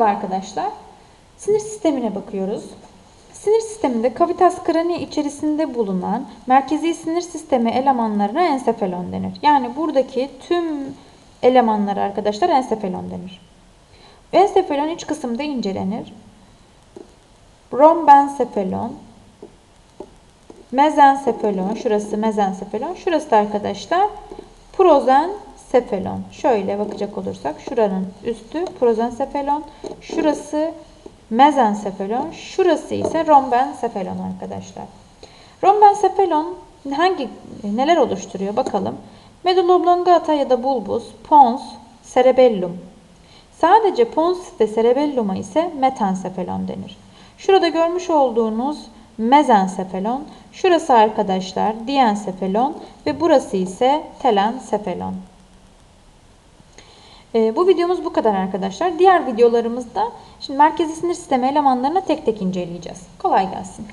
Merhaba arkadaşlar. Sinir sistemine bakıyoruz. Sinir sisteminde kavitas cranii içerisinde bulunan merkezi sinir sistemi elemanlarına ensefalon denir. Yani buradaki tüm elemanlara arkadaşlar ensefalon denir. Ensefalon iç kısımda incelenir. Rombensefalon, mezensefalon, şurası mezensefalon, şurası da arkadaşlar prozensefalon. Şöyle bakacak olursak şuranın üstü prozensefalon, şurası mezensefalon, şurası ise rombensefalon arkadaşlar. Rombensefalon hangi neler oluşturuyor bakalım. Medulla oblongata ya da bulbus, pons, cerebellum. Sadece pons ve cerebellum'a ise metensefalon denir. Şurada görmüş olduğunuz mezensefalon, şurası arkadaşlar diensefalon ve burası ise telensefalon. Ee, bu videomuz bu kadar arkadaşlar. Diğer videolarımızda şimdi merkezi sinir sistemi elemanlarını tek tek inceleyeceğiz. Kolay gelsin.